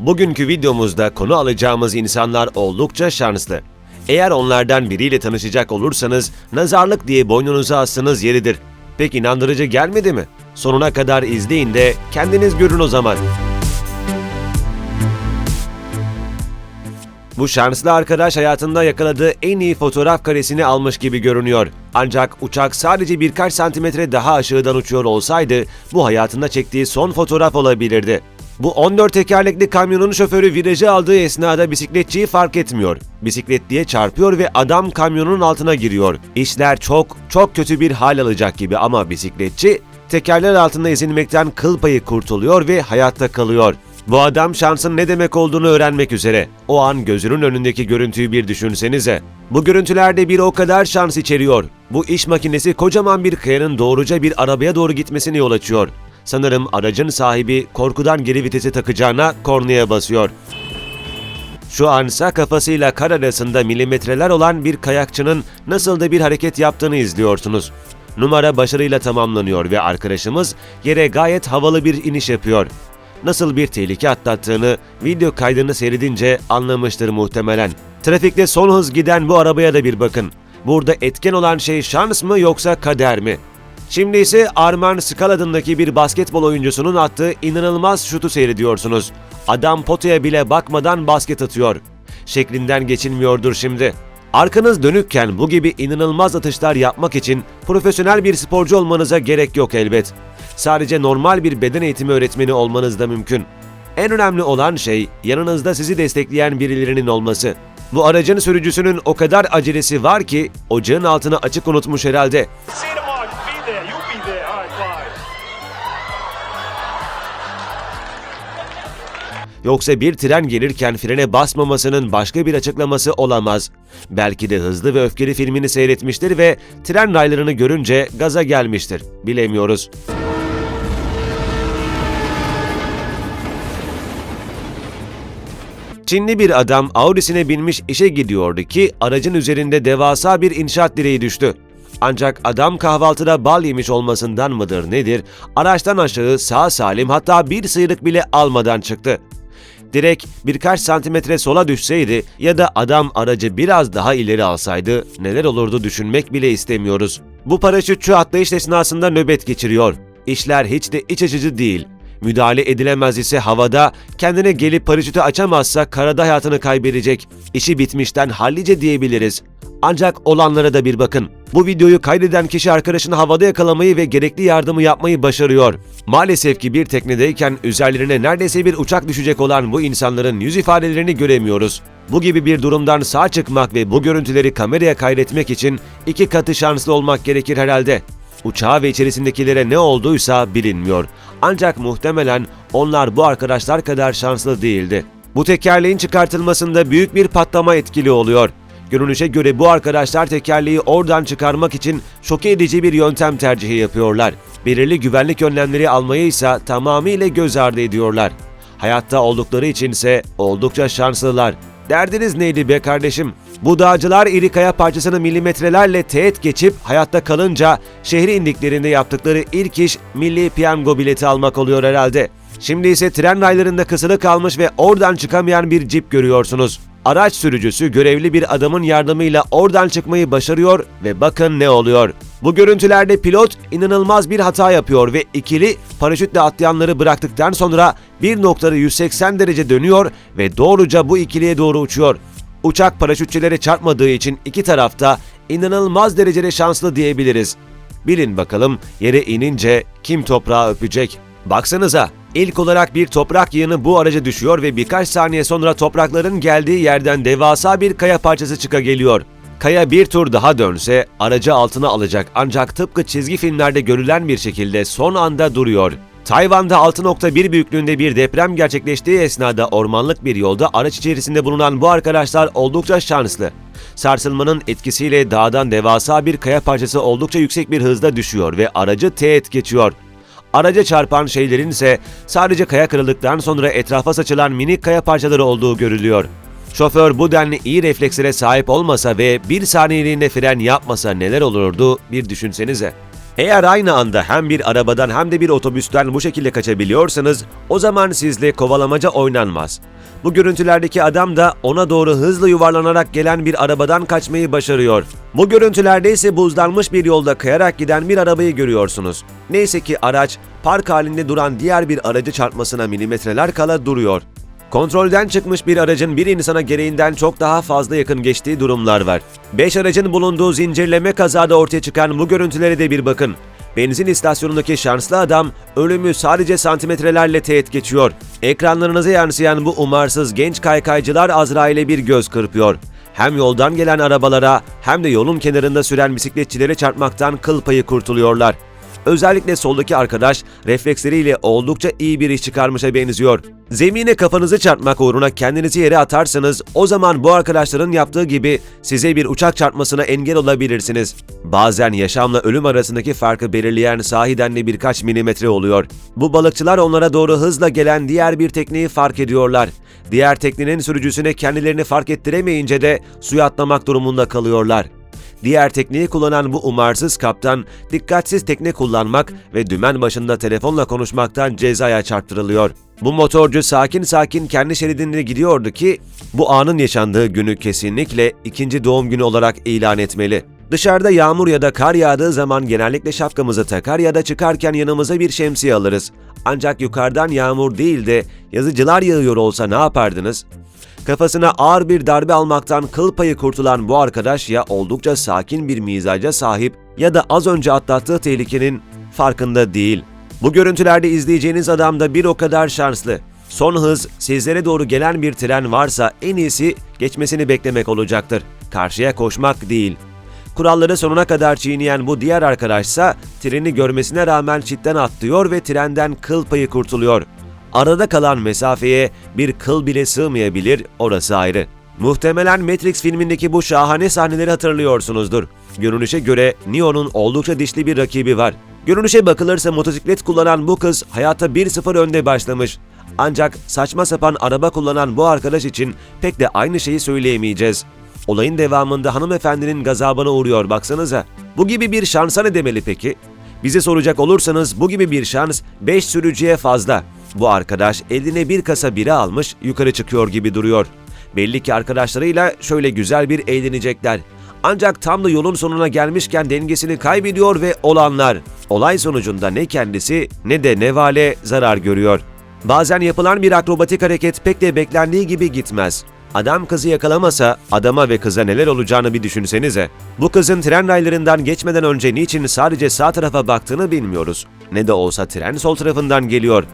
Bugünkü videomuzda konu alacağımız insanlar oldukça şanslı. Eğer onlardan biriyle tanışacak olursanız nazarlık diye boynunuza assınız yeridir. Pek inandırıcı gelmedi mi? Sonuna kadar izleyin de kendiniz görün o zaman. Bu şanslı arkadaş hayatında yakaladığı en iyi fotoğraf karesini almış gibi görünüyor. Ancak uçak sadece birkaç santimetre daha aşağıdan uçuyor olsaydı bu hayatında çektiği son fotoğraf olabilirdi. Bu 14 tekerlekli kamyonun şoförü virajı aldığı esnada bisikletçiyi fark etmiyor. Bisikletliye çarpıyor ve adam kamyonun altına giriyor. İşler çok çok kötü bir hal alacak gibi ama bisikletçi tekerler altında ezilmekten kıl payı kurtuluyor ve hayatta kalıyor. Bu adam şansın ne demek olduğunu öğrenmek üzere. O an gözünün önündeki görüntüyü bir düşünsenize. Bu görüntülerde bir o kadar şans içeriyor. Bu iş makinesi kocaman bir kayanın doğruca bir arabaya doğru gitmesini yol açıyor. Sanırım aracın sahibi korkudan geri vitesi takacağına kornaya basıyor. Şu ansa kafasıyla kar arasında milimetreler olan bir kayakçının nasıl da bir hareket yaptığını izliyorsunuz. Numara başarıyla tamamlanıyor ve arkadaşımız yere gayet havalı bir iniş yapıyor. Nasıl bir tehlike atlattığını video kaydını seyredince anlamıştır muhtemelen. Trafikte son hız giden bu arabaya da bir bakın. Burada etken olan şey şans mı yoksa kader mi? Şimdi ise Arman Skal adındaki bir basketbol oyuncusunun attığı inanılmaz şutu seyrediyorsunuz. Adam potaya bile bakmadan basket atıyor. Şeklinden geçilmiyordur şimdi. Arkanız dönükken bu gibi inanılmaz atışlar yapmak için profesyonel bir sporcu olmanıza gerek yok elbet. Sadece normal bir beden eğitimi öğretmeni olmanız da mümkün. En önemli olan şey yanınızda sizi destekleyen birilerinin olması. Bu aracın sürücüsünün o kadar acelesi var ki ocağın altını açık unutmuş herhalde. Yoksa bir tren gelirken frene basmamasının başka bir açıklaması olamaz. Belki de Hızlı ve Öfkeli filmini seyretmiştir ve tren raylarını görünce gaza gelmiştir. Bilemiyoruz. Çinli bir adam Audi'sine binmiş işe gidiyordu ki aracın üzerinde devasa bir inşaat direği düştü. Ancak adam kahvaltıda bal yemiş olmasından mıdır nedir araçtan aşağı sağ salim hatta bir sıyrık bile almadan çıktı. Direk birkaç santimetre sola düşseydi ya da adam aracı biraz daha ileri alsaydı neler olurdu düşünmek bile istemiyoruz. Bu paraşütçü atlayış esnasında nöbet geçiriyor. İşler hiç de iç açıcı değil. Müdahale edilemez ise havada, kendine gelip paraşütü açamazsa karada hayatını kaybedecek. İşi bitmişten hallice diyebiliriz. Ancak olanlara da bir bakın. Bu videoyu kaydeden kişi arkadaşını havada yakalamayı ve gerekli yardımı yapmayı başarıyor. Maalesef ki bir teknedeyken üzerlerine neredeyse bir uçak düşecek olan bu insanların yüz ifadelerini göremiyoruz. Bu gibi bir durumdan sağ çıkmak ve bu görüntüleri kameraya kaydetmek için iki katı şanslı olmak gerekir herhalde. Uçağa ve içerisindekilere ne olduysa bilinmiyor. Ancak muhtemelen onlar bu arkadaşlar kadar şanslı değildi. Bu tekerleğin çıkartılmasında büyük bir patlama etkili oluyor. Görünüşe göre bu arkadaşlar tekerleği oradan çıkarmak için şok edici bir yöntem tercihi yapıyorlar. Belirli güvenlik önlemleri almayı ise tamamıyla göz ardı ediyorlar. Hayatta oldukları içinse oldukça şanslılar. Derdiniz neydi be kardeşim? Bu dağcılar iri kaya parçasını milimetrelerle teğet geçip hayatta kalınca şehre indiklerinde yaptıkları ilk iş milli piyango bileti almak oluyor herhalde. Şimdi ise tren raylarında kısılı kalmış ve oradan çıkamayan bir cip görüyorsunuz. Araç sürücüsü görevli bir adamın yardımıyla oradan çıkmayı başarıyor ve bakın ne oluyor. Bu görüntülerde pilot inanılmaz bir hata yapıyor ve ikili paraşütle atlayanları bıraktıktan sonra bir noktada 180 derece dönüyor ve doğruca bu ikiliye doğru uçuyor. Uçak paraşütçülere çarpmadığı için iki tarafta inanılmaz derecede şanslı diyebiliriz. Bilin bakalım yere inince kim toprağı öpecek? Baksanıza ilk olarak bir toprak yığını bu araca düşüyor ve birkaç saniye sonra toprakların geldiği yerden devasa bir kaya parçası çıka geliyor. Kaya bir tur daha dönse aracı altına alacak ancak tıpkı çizgi filmlerde görülen bir şekilde son anda duruyor. Tayvan'da 6.1 büyüklüğünde bir deprem gerçekleştiği esnada ormanlık bir yolda araç içerisinde bulunan bu arkadaşlar oldukça şanslı. Sarsılmanın etkisiyle dağdan devasa bir kaya parçası oldukça yüksek bir hızda düşüyor ve aracı teğet geçiyor. Araca çarpan şeylerin ise sadece kaya kırıldıktan sonra etrafa saçılan minik kaya parçaları olduğu görülüyor. Şoför bu denli iyi reflekslere sahip olmasa ve bir saniyeliğine fren yapmasa neler olurdu bir düşünsenize. Eğer aynı anda hem bir arabadan hem de bir otobüsten bu şekilde kaçabiliyorsanız o zaman sizle kovalamaca oynanmaz. Bu görüntülerdeki adam da ona doğru hızla yuvarlanarak gelen bir arabadan kaçmayı başarıyor. Bu görüntülerde ise buzlanmış bir yolda kayarak giden bir arabayı görüyorsunuz. Neyse ki araç park halinde duran diğer bir aracı çarpmasına milimetreler kala duruyor. Kontrolden çıkmış bir aracın bir insana gereğinden çok daha fazla yakın geçtiği durumlar var. 5 aracın bulunduğu zincirleme kazada ortaya çıkan bu görüntülere de bir bakın. Benzin istasyonundaki şanslı adam ölümü sadece santimetrelerle teğet geçiyor. Ekranlarınıza yansıyan bu umarsız genç kaykaycılar Azrail'e bir göz kırpıyor. Hem yoldan gelen arabalara hem de yolun kenarında süren bisikletçilere çarpmaktan kıl payı kurtuluyorlar. Özellikle soldaki arkadaş refleksleriyle oldukça iyi bir iş çıkarmışa benziyor. Zemine kafanızı çarpmak uğruna kendinizi yere atarsanız o zaman bu arkadaşların yaptığı gibi size bir uçak çarpmasına engel olabilirsiniz. Bazen yaşamla ölüm arasındaki farkı belirleyen sahiden de birkaç milimetre oluyor. Bu balıkçılar onlara doğru hızla gelen diğer bir tekneyi fark ediyorlar. Diğer teknenin sürücüsüne kendilerini fark ettiremeyince de suya atlamak durumunda kalıyorlar. Diğer tekneyi kullanan bu umarsız kaptan dikkatsiz tekne kullanmak ve dümen başında telefonla konuşmaktan cezaya çarptırılıyor. Bu motorcu sakin sakin kendi şeridinde gidiyordu ki bu anın yaşandığı günü kesinlikle ikinci doğum günü olarak ilan etmeli. Dışarıda yağmur ya da kar yağdığı zaman genellikle şapkamızı takar ya da çıkarken yanımıza bir şemsiye alırız. Ancak yukarıdan yağmur değil de yazıcılar yağıyor olsa ne yapardınız? Kafasına ağır bir darbe almaktan kıl payı kurtulan bu arkadaş ya oldukça sakin bir mizaca sahip ya da az önce atlattığı tehlikenin farkında değil. Bu görüntülerde izleyeceğiniz adam da bir o kadar şanslı. Son hız sizlere doğru gelen bir tren varsa en iyisi geçmesini beklemek olacaktır. Karşıya koşmak değil. Kuralları sonuna kadar çiğneyen bu diğer arkadaşsa treni görmesine rağmen çitten atlıyor ve trenden kıl payı kurtuluyor. Arada kalan mesafeye bir kıl bile sığmayabilir, orası ayrı. Muhtemelen Matrix filmindeki bu şahane sahneleri hatırlıyorsunuzdur. Görünüşe göre Neo'nun oldukça dişli bir rakibi var. Görünüşe bakılırsa motosiklet kullanan bu kız hayata 1-0 önde başlamış. Ancak saçma sapan araba kullanan bu arkadaş için pek de aynı şeyi söyleyemeyeceğiz. Olayın devamında hanımefendinin gazabına uğruyor baksanıza. Bu gibi bir şansa ne demeli peki? Bize soracak olursanız bu gibi bir şans 5 sürücüye fazla. Bu arkadaş eline bir kasa bira almış yukarı çıkıyor gibi duruyor. Belli ki arkadaşlarıyla şöyle güzel bir eğlenecekler. Ancak tam da yolun sonuna gelmişken dengesini kaybediyor ve olanlar. Olay sonucunda ne kendisi ne de Nevale zarar görüyor. Bazen yapılan bir akrobatik hareket pek de beklendiği gibi gitmez. Adam kızı yakalamasa adama ve kıza neler olacağını bir düşünsenize. Bu kızın tren raylarından geçmeden önce niçin sadece sağ tarafa baktığını bilmiyoruz. Ne de olsa tren sol tarafından geliyor.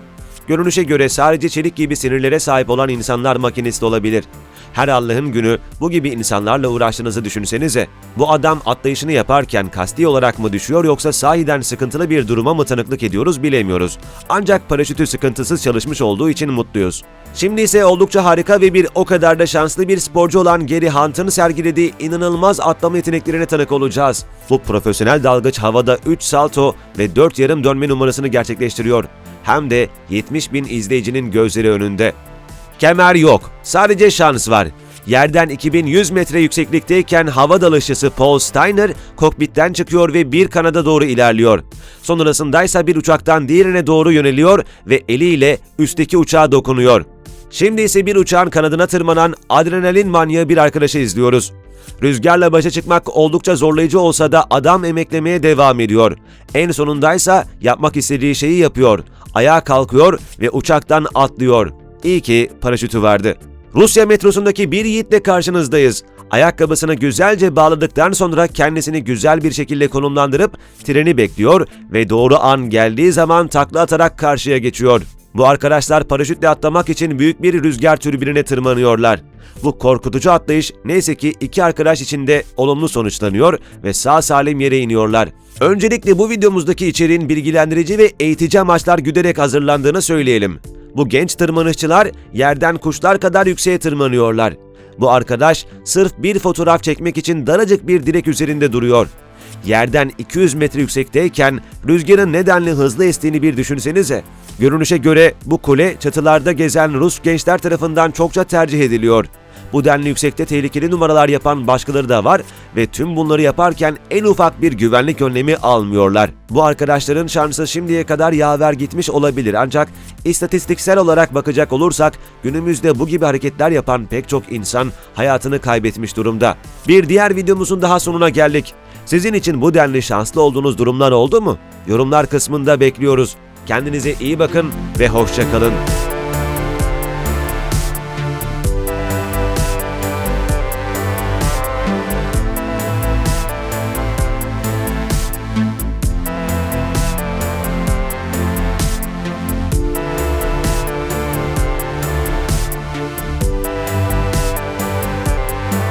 Görünüşe göre sadece çelik gibi sinirlere sahip olan insanlar makinist olabilir. Her Allah'ın günü bu gibi insanlarla uğraştığınızı düşünsenize. Bu adam atlayışını yaparken kasti olarak mı düşüyor yoksa sahiden sıkıntılı bir duruma mı tanıklık ediyoruz bilemiyoruz. Ancak paraşütü sıkıntısız çalışmış olduğu için mutluyuz. Şimdi ise oldukça harika ve bir o kadar da şanslı bir sporcu olan Gary Hunt'ın sergilediği inanılmaz atlama yeteneklerine tanık olacağız. Bu profesyonel dalgıç havada 3 salto ve 4 yarım dönme numarasını gerçekleştiriyor. Hem de 70 bin izleyicinin gözleri önünde. Kemer yok. Sadece şans var. Yerden 2100 metre yükseklikteyken hava dalışçısı Paul Steiner kokpitten çıkıyor ve bir kanada doğru ilerliyor. Sonrasındaysa bir uçaktan diğerine doğru yöneliyor ve eliyle üstteki uçağa dokunuyor. Şimdi ise bir uçağın kanadına tırmanan adrenalin manyağı bir arkadaşı izliyoruz. Rüzgarla başa çıkmak oldukça zorlayıcı olsa da adam emeklemeye devam ediyor. En sonundaysa yapmak istediği şeyi yapıyor. Ayağa kalkıyor ve uçaktan atlıyor. İyi ki paraşütü vardı. Rusya metrosundaki bir yiğitle karşınızdayız. Ayakkabısını güzelce bağladıktan sonra kendisini güzel bir şekilde konumlandırıp treni bekliyor ve doğru an geldiği zaman takla atarak karşıya geçiyor. Bu arkadaşlar paraşütle atlamak için büyük bir rüzgar türbinine tırmanıyorlar. Bu korkutucu atlayış neyse ki iki arkadaş için de olumlu sonuçlanıyor ve sağ salim yere iniyorlar. Öncelikle bu videomuzdaki içeriğin bilgilendirici ve eğitici amaçlar güderek hazırlandığını söyleyelim. Bu genç tırmanışçılar yerden kuşlar kadar yükseğe tırmanıyorlar. Bu arkadaş sırf bir fotoğraf çekmek için daracık bir direk üzerinde duruyor. Yerden 200 metre yüksekteyken rüzgarın nedenli hızlı estiğini bir düşünsenize. Görünüşe göre bu kule çatılarda gezen Rus gençler tarafından çokça tercih ediliyor. Bu denli yüksekte tehlikeli numaralar yapan başkaları da var ve tüm bunları yaparken en ufak bir güvenlik önlemi almıyorlar. Bu arkadaşların şansı şimdiye kadar yaver gitmiş olabilir ancak istatistiksel olarak bakacak olursak günümüzde bu gibi hareketler yapan pek çok insan hayatını kaybetmiş durumda. Bir diğer videomuzun daha sonuna geldik. Sizin için bu denli şanslı olduğunuz durumlar oldu mu? Yorumlar kısmında bekliyoruz. Kendinize iyi bakın ve hoşça kalın.